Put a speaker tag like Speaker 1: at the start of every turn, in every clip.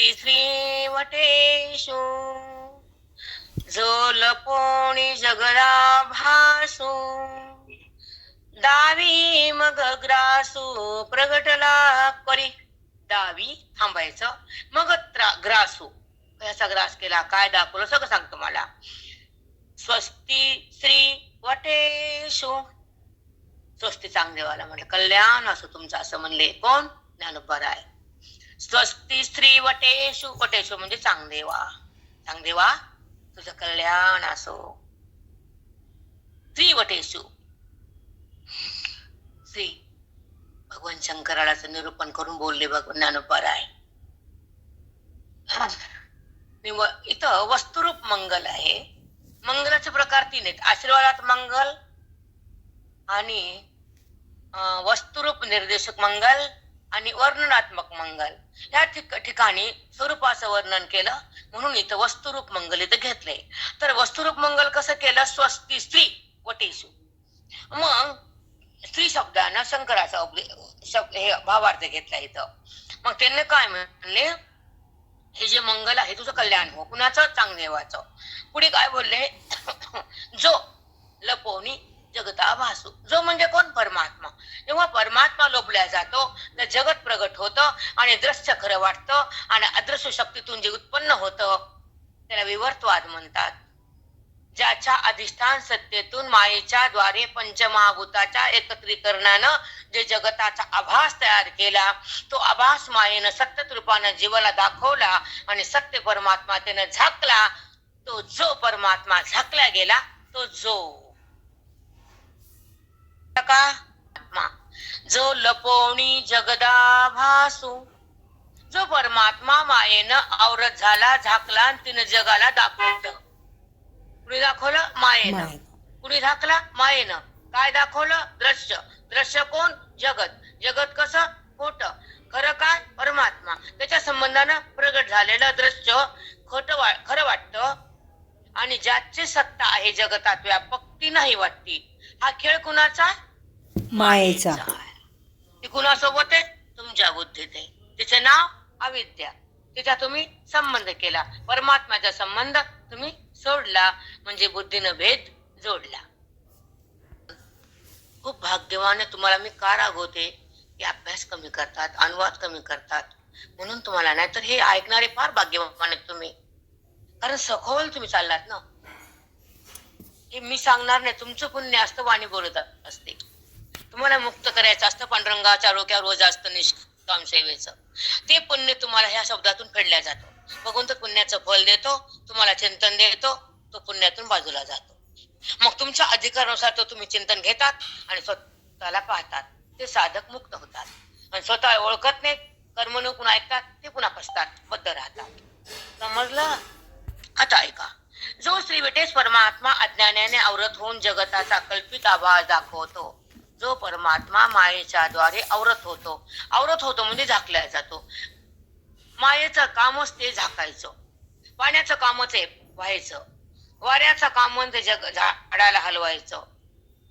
Speaker 1: स्वस्ती श्री जो लपोणी जगदा भासू. दावी मग ग्रासू प्रगटला करी. दावी थांबायचं मग त्रा- ग्रासू. कसा ग्रास केला काय दाखवलं सगळं सांगतो मला. स्वस्ती श्री वटेशो स्वस्ती चांगदेवाला म्हणलं कल्याण असो तुमचं असं म्हणले कोण? ज्ञानोबा राय. स्वस्ती स्त्री वटेशु वटेशु म्हणजे चांगदेवा. चांगदेवा तुझं कल्याण असो. श्री वटेशु. श्री भगवान शंकराचं निरूपण करून बोलले भगवान ज्ञानोबर इथं वस्तुरूप मंगल आहे. मंगलाचे प्रकार तीन आहेत. आशीर्वादात मंगल आणि वस्तुरूप निर्देशक मंगल आणि वर्णनात्मक मंगल. या ठिकाणी स्वरूपाचं वर्णन केलं म्हणून इथं वस्तुरूप मंगल इथं घेतले तर वस्तुरूप मंगल कसं केलं? स्वस्ती स्त्री वटेशू मग स्त्री शब्दानं शंकराचा शब्द हे भावार्थ घेतला इथं. मग त्यांनी काय म्हणले? हे जे मंगल आहे तुझं कल्याण हो. कुणाचं? चांगदेवाचं. पुढे काय बोलले? जो लपवणी जगता वासू जो म्हणजे कोण? परमात्मा. जेव्हा परमात्मा लोपल्या जातो तर जगत प्रगट होतं आणि दृश्य खरं वाटतं आणि अदृश्य शक्तीतून जे उत्पन्न होतं त्याला विवर्तवाद म्हणतात. ज्याच्या अधिष्ठान सत्तेतून मायेच्या द्वारे पंचमहाभूताच्या एकत्रीकरणानं जे जगताचा आभास तयार केला तो आभास मायेनं सत्यत रूपानं जीवाला दाखवला आणि सत्य परमात्मा त्यानं झाकला तो जो परमात्मा झाकला गेला तो जो का आत्मा जो लपवणी जगदा भासू जो परमात्मा मायेनं आवरत झाला झाकला आणि तिनं जगाला दाखवलं. कुणी दाखवलं? मायेनं.
Speaker 2: माय
Speaker 1: कुणी झाकला? मायेनं. काय दाखवलं? दृश्य. दृश्य कोण? जगत. जगत कसं? खोट. खरं काय? परमात्मा. त्याच्या संबंधानं प्रगट झालेलं दृश्य खोट वा खरं वाटतं. आणि ज्याची सत्ता आहे जगतात व्यापक ती नाही वाटती. हा खेळ कुणाचा?
Speaker 2: मायेचा.
Speaker 1: ती कुणासोबत आहे? तुमच्या बुद्धीत आहे. तिचे नाव अविद्या. तिचा तुम्ही संबंध केला. परमात्म्याचा संबंध तुम्ही सोडला. म्हणजे बुद्धीनं भेद जोडला. खूप भाग्यवान तुम्हाला मी का रागवते की अभ्यास कमी करतात अनुवाद कमी करतात. म्हणून तुम्हाला नाही तर हे ऐकणारे फार भाग्यवान आहेत तुम्ही. कारण सखोल तुम्ही चाललात ना. हे मी सांगणार नाही. तुमचं पुण्य असतं वाणी बोलत असते. तुम्हाला मुक्त करायचं असतं पांडुरंगाच्या डोक्यावर रोज असतं निष्काम सेवेचं. ते पुण्य तुम्हाला ह्या शब्दातून फेडल्या जातो. भगवंत पुण्याचं फल देतो तुम्हाला चिंतन देतो तो पुण्यातून बाजूला जातो. मग तुमच्या अधिकारानुसार तो तुम्ही चिंतन घेतात आणि स्वतःला पाहतात. ते साधक मुक्त होतात. आणि स्वतः ओळखत नाहीत कर्मणूक ऐकतात ते पुन्हा फसतात बद्ध राहतात. समजलं? आता ऐका. जो श्री विटेश परमात्मा अज्ञानाने आवरत होऊन जगताचा कल्पित आभास दाखवतो जो परमात्मा मायेच्या द्वारे आवरत होतो आवरत होतो म्हणजे झाकल्या जातो. मायेचं कामच ते झाकायचं. पाण्याचं कामच आहे व्हायचं. वाऱ्याचं काम म्हणजे जग झाडाला हलवायचं.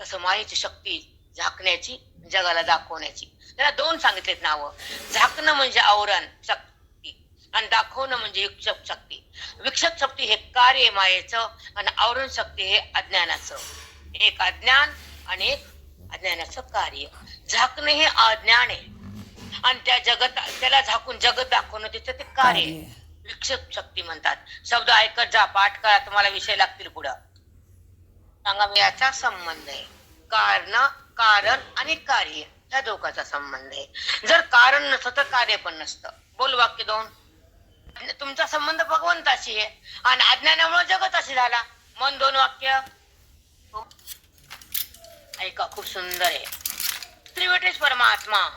Speaker 1: तसं मायेची शक्ती झाकण्याची जगाला दाखवण्याची. त्याला दोन सांगितलेत नावं. झाकणं म्हणजे आवरण शक्ती. आणि दाखवणं म्हणजे विक्षक शक्ती. विक्षक शक्ती हे कार्य मायेचं आणि आवरण शक्ती हे अज्ञानाचं. एक अज्ञान आणि एक अज्ञानाचं कार्य. झाकणं हे अज्ञान आहे. आणि त्या जगत त्याला झाकून जगत दाखवणं तिचं ते कार्य. विक्षेप शक्ती म्हणतात. शब्द ऐकत जा पाठ करा तुम्हाला विषय लागतील पुढं. सांगा मी याचा संबंध आहे. कारण कारण आणि कार्य या दोघांचा संबंध आहे. जर कारण नसतं तर कार्य पण नसतं. बोल वाक्य दोन. तुमचा संबंध भगवंताशी आहे. आणि अज्ञानामुळे जगत अशी झाला. मन दोन वाक्य. हो. ऐका खूप सुंदर आहे. त्रिवटेश परमात्मा.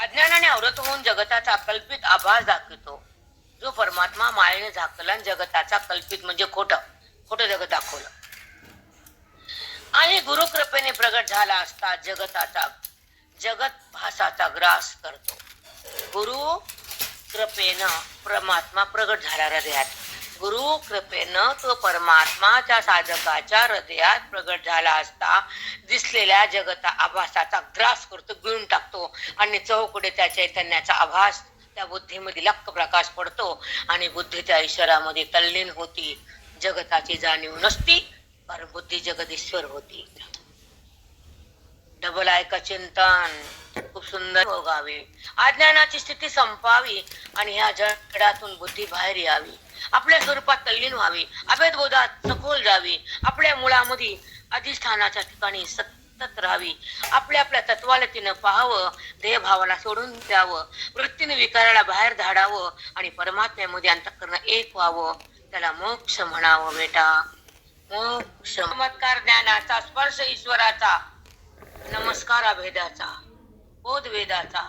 Speaker 1: अज्ञानाने आवरत होऊन जगताचा कल्पित आभास दाखवतो. जो परमात्मा मायेने झाकला आणि जगताचा कल्पित म्हणजे खोट. खोट जगत दाखवलं. आणि गुरुकृपेने प्रगट झाला असता जगताचा जगत भासाचा ग्रास करतो. गुरु कृपेनं परमात्मा प्रगट झाला हृदयात. गुरु कृपेनं तो परमात्माच्या साधकाच्या हृदयात प्रगट झाला असता दिसलेल्या जगता आभासाचा ग्रास करतो गिळून टाकतो आणि चौकडे त्या चैतन्याचा आभास त्या बुद्धीमध्ये लक्क प्रकाश पडतो आणि बुद्धी त्या ईश्वरामध्ये तल्लीन होती. जगताची जाणीव नसती कारण बुद्धी जगदीश्वर होती. डबल ऐका चिंतन. खूप सुंदर भोगावे अज्ञानाची स्थिती संपावी आणि ह्या जगडातून बुद्धी बाहेर यावी. आपल्या स्वरूपात तल्लीन व्हावी अभेद बोधात सखोल जावी आपल्या मुळामध्ये अधिष्ठानाच्या ठिकाणी सतत राहावी आपल्या आपल्या तत्वाला तिनं पाहावं देहभावाला सोडून द्यावं वृत्तीने विकाराला बाहेर धाडावं आणि परमात्म्यामध्ये अंतकरण एक व्हावं त्याला मोक्ष म्हणावं बेटा. मोक्ष. चमत्कार ज्ञानाचा स्पर्श ईश्वराचा नमस्कार अभेदाचा बोध वेदाचा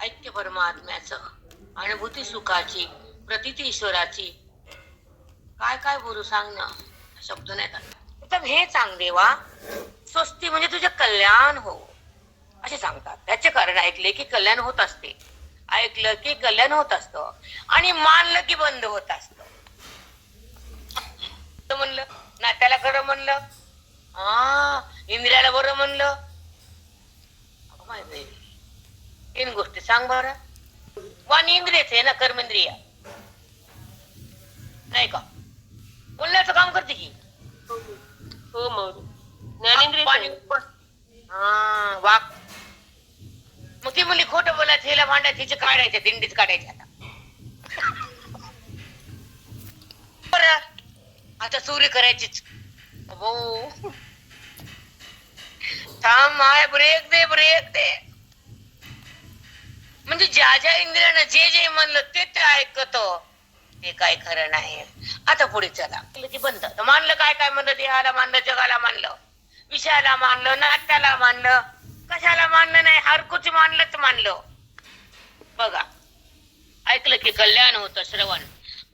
Speaker 1: ऐक्य परमात्म्याचं अनुभूती सुखाची प्रतिती ईश्वराची. काय काय बोलू सांग ना. शब्द नाही तर हे सांग देवा स्वस्ती म्हणजे तुझे कल्याण हो. असे सांगतात. त्याचे कारण ऐकले की कल्याण होत असते. ऐकलं की कल्याण होत असतं. आणि मानलं की बंद होत असत. म्हणलं नात्याला खरं म्हणलं? हा इंद्रियाला बरं म्हणलं? माहिती तीन गोष्टी सांग बरं. वन इंद्रियच आहे ना कर्मेंद्रिया नाही का? बोलण्याचं काम करते की?
Speaker 2: हो मग ज्ञानेंद्रिय
Speaker 1: हा वाक मग ती मुली खोटं बोलायचं हिला भांडायचं हिचे काढायचे दिंडीच काढायचे आता. आता चोरी करायचीच. हो थांब माय ब्रेक दे ब्रेक दे. म्हणजे ज्या ज्या इंद्रियानं जे जे म्हणलं ते ते ऐकत. हे काय खरं नाही. आता पुढे चला. की बंद. तर मानलं काय काय म्हणलं? देहाला मानलं जगाला मानलं. विषयाला मानलं नाट्याला मानलं. कशाला मानलं नाही? हरकुच मानलंच मानलं. बघा. ऐकलं की कल्याण होतं श्रवण.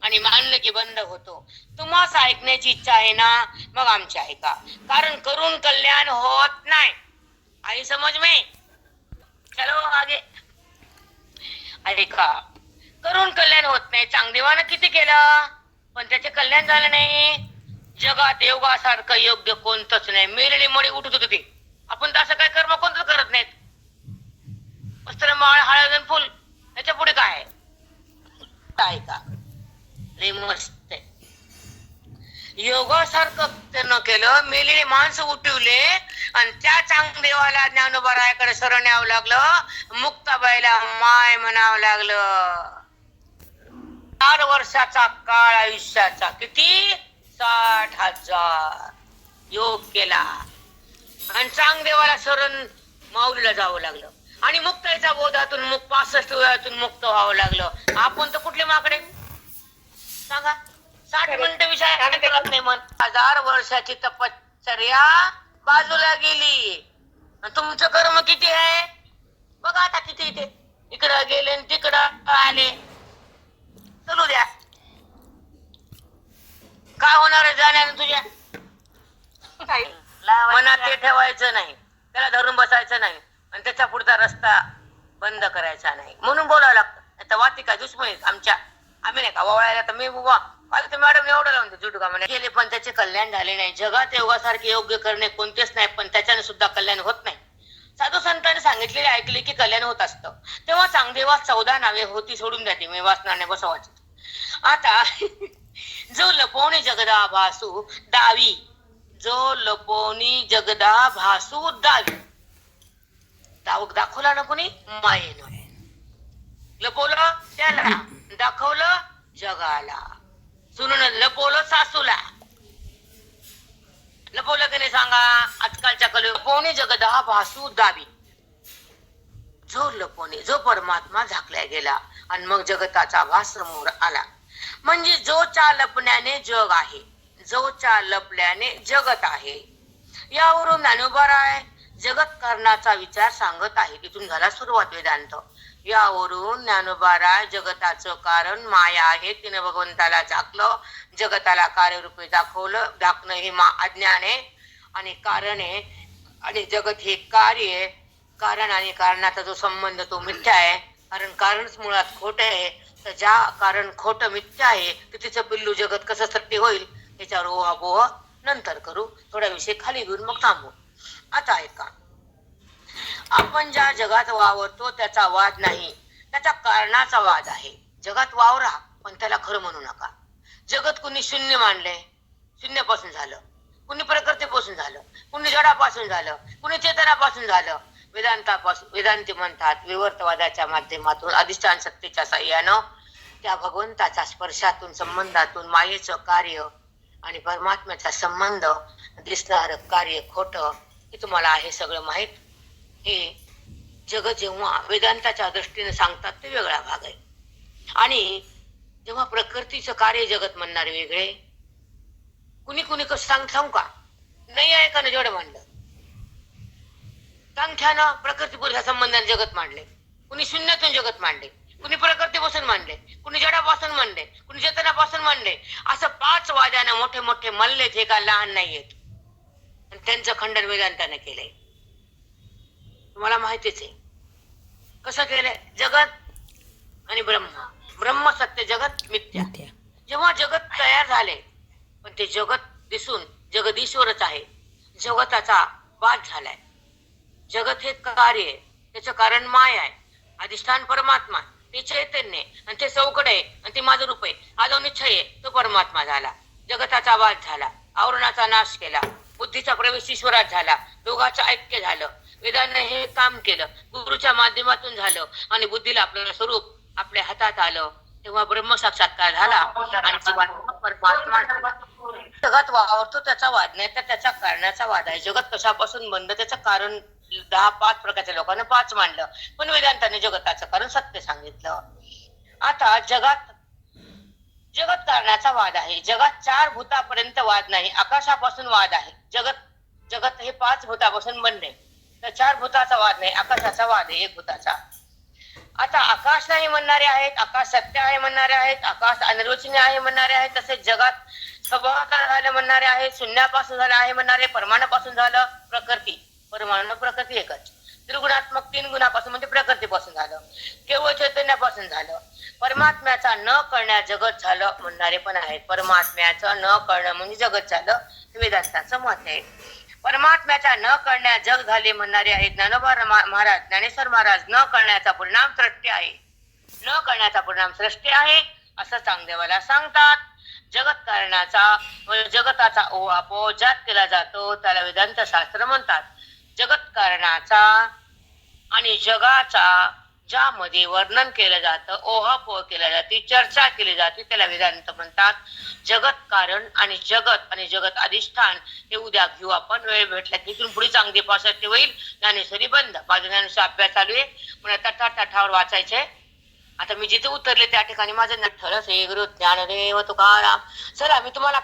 Speaker 1: आणि मानलं की बंद होतो. तुम्हाच ऐकण्याची इच्छा आहे ना? मग आमची ऐका कारण करून कल्याण होत नाही. आई समज में. चलो आगे. ऐका. करून कल्याण होत नाही. चांगदेवानं किती केलं? पण त्याचे कल्याण झालं नाही. जगात योगासारखं योग्य कोणतंच नाही. मेलेली मळी उठत होती ती. आपण तर असं काय कर्म कोणतंच करत नाहीत? वस्त्र माळ हळद आणि फुल. याच्यापुढे काय काय का? मस्त योगासारखं न केलं. मेलेली माणसं उठवले. आणि त्या चांगदेवाला ज्ञानोबरायाकडे शरण यावं लागलं. मुक्ताबाईला माय म्हणावं लागलं. चार वर्षाचा काळ आयुष्याचा. किती? साठ हजार. योग केला. आणि चांगदेवाला शरण माऊलीला जावं लागलं. आणि मुक्ताईच्या बोधातून मुक्त पासष्ट वेळातून मुक्त व्हावं लागलं. आपण तर कुठले माकडे? सांगा. साठ मिनिटं विषय करत नाही मन हजार वर्षाची तपश्चर्या बाजूला गेली. तुमचं कर्म किती आहे? बघा आता किती इथे. इकडं गेले आणि तिकडं आले. चलू द्या. काय होणार आहे जाण्यानं तुझ्या? मनात ते ठेवायचं नाही. त्याला धरून बसायचं नाही. आणि त्याच्या पुढचा रस्ता बंद करायचा नाही. म्हणून बोलावं लागतं. आता वाटी काय दुश्मनी आमच्या. आम्ही नाही का वळायला तर मी बुवा. काल तर मॅडम एवढं लावून जुटू का म्हणे. गेले पण त्याचे कल्याण झाले नाही. जगात योगासारखे योग्य करणे कोणतेच नाही पण त्याच्याने सुद्धा कल्याण होत नाही. साधू संतांनी सांगितलेले ऐकले की कल्याण होत असतं. तेव्हा चांगदेवा चौदा नावे होती सोडून द्याते मी वाचनाने बसवायची. आता जो लपवणे जगदा भासू दावी जो लपवणी जगदा भासू दावी. दाव दाखवला ना कोणी? मायेनं. लपवलं त्याला दाखवलं जगाला. सुनून लपवलं सासूला. लपवलं की नाही सांगा? आजकालच्या कले लपवणे जगदा भासू दावी. जो लपवणे जो परमात्मा झाकल्या गेला आणि मग जगताचा भास समोर आला. म्हणजे जोच्या लपण्याने जग आहे जोच्या लपल्याने जगत आहे. यावरून ज्ञानोबाराय जगत करण्याचा विचार सांगत आहे. तिथून झाला सुरुवात वेदांत. यावरून ज्ञानोबाराय जगताचं कारण माया आहे. तिने भगवंताला झाकलं जगताला कार्यरूपे दाखवलं. दाखणं हे मा अज्ञान आहे आणि कारण. आहे आणि जगत हे कार्य आहे. कारण आणि कारणाचा जो संबंध तो मिथ्या आहे. कारण कारणच मुळात खोट आहे. तर ज्या कारण खोट मिथ्य आहे की तिचं पिल्लू जगत कसं सत्य होईल? त्याच्यावर ओहापोह नंतर करू. थोडा विषय खाली घेऊन मग थांबू. आता ऐका. आपण ज्या जगात वावरतो त्याचा वाद नाही. त्याच्या कारणाचा वाद आहे. जगात वावरा पण त्याला खरं म्हणू नका. जगत कुणी शून्य मानलंय शून्यापासून झालं. कुणी प्रकृतीपासून झालं कुणी जडापासून झालं कुणी चेतनापासून झालं. वेदांतापासून वेदांती म्हणतात विवर्तवादाच्या माध्यमातून अधिष्ठान सत्तेच्या साह्यानं त्या भगवंताच्या स्पर्शातून संबंधातून मायेचं कार्य आणि परमात्म्याचा संबंध दिसणार कार्य खोट हे तुम्हाला आहे सगळं माहीत. हे जग जेव्हा वेदांताच्या दृष्टीने सांगतात ते वेगळा भाग आहे. आणि जेव्हा प्रकृतीचं कार्य जगत म्हणणारे वेगळे कुणी कुणी कसं सांग सांगू का? नाही आहे का जेवढं मांडलं. सांगठ्यानं प्रकृती पुरुषा संबंधाने जगत मांडले. कुणी शून्यातून जगत मांडले. कुणी प्रकृतीपासून मांडले कुणी जडापासून मांडले कुणी चेतनापासून मांडले असं पाच वाद्यानं मोठे मोठे मल्लेत हे का लहान नाहीयेत. आणि त्यांचं खंडन वेदांताने केलंय. तुम्हाला माहितीच आहे. कसं केलंय? जगत आणि ब्रह्म. ब्रह्म सत्य जगत मिथ्या. जेव्हा जगत तयार झाले पण ते जगत दिसून जगदीश्वरच आहे. जगताचा वाद झालाय. जगत हे कार्य आहे. त्याचं कारण माय आहे. अधिष्ठान परमात्मा ती चैतन्य आहे. आणि ते चौकड आहे आणि ते माझं रूप आहे. हा जो निश्चय आहे तो परमात्मा झाला. जगताचा वाद झाला. आवरणाचा नाश केला. बुद्धीचा प्रवेश ईश्वरात झाला. दोघाचं ऐक्य झालं. वेदांनी हे काम केलं. गुरुच्या माध्यमातून झालं. आणि बुद्धीला आपलं स्वरूप आपल्या हातात आलं. तेव्हा ब्रह्म साक्षात्कार झाला. आणि परमात्मा जगात वावरतो त्याचा वाद नाही तर त्याच्या कारणाचा वाद आहे. जगत कशापासून बनलं त्याचं कारण दहा पाच प्रकारच्या लोकांना पाच मांडलं. पण वेदांताने जगताचं कारण सत्य सांगितलं. आता जगात जगत कारणाचा वाद आहे. जगात चार भूतापर्यंत वाद नाही. आकाशापासून वाद आहे. जगत जगत हे पाच भूतापासून बनले. तर चार भूताचा वाद नाही आकाशाचा वाद आहे एक भूताचा. आता आकाश नाही म्हणणारे आहेत आकाश सत्य आहे म्हणणारे आहेत आकाश अनिर्वचनीय आहे म्हणणारे आहेत तसेच जगात स्वभावाकार झालं म्हणणारे आहेत शून्यापासून झालं आहे म्हणणारे परमाणापासून झालं प्रकृती. परमाणू प्रकृती एकच. त्रिगुणात्मक तीन गुणापासून म्हणजे प्रकृतीपासून झालं. केवळ चैतन्यापासून झालं. परमात्म्याचा न करण्या जगत झालं म्हणणारे पण आहेत. परमात्म्याचं न करणं म्हणजे जगत झालं. हे वेदांताचं मत आहे. परमात्म्याच्या न करण्या जग झाले म्हणणारे आहेत. ज्ञानोबा महाराज ज्ञानेश्वर महाराज न करण्याचा परिणाम सृष्टी आहे. न करण्याचा परिणाम सृष्टी आहे असं चांगदेवाला सांगतात. जगत कारणाचा जगताचा ओहापो ज्यात केला जातो त्याला वेदांत शास्त्र म्हणतात. जगत्कारणाचा आणि जगाचा ज्यामध्ये वर्णन केलं जातं ओहापोह केल्या जाते चर्चा केली जाते त्याला वेदांत म्हणतात. जगत कारण आणि जगत आणि जगत अधिष्ठान हे उद्या घेऊ आपण. वेळ भेटला तिथून पुढे चांगली पासाठी होईल. ज्ञानेश्वरी बंद. माझा ज्ञानेश्वर अभ्यास चालू आहे. मला तठा तठावर वाचायचे आता मी जिथे उतरले त्या ठिकाणी माझं नठ्ठरच हे गुरु ज्ञानदेव तुकाराम. चला मी तुम्हाला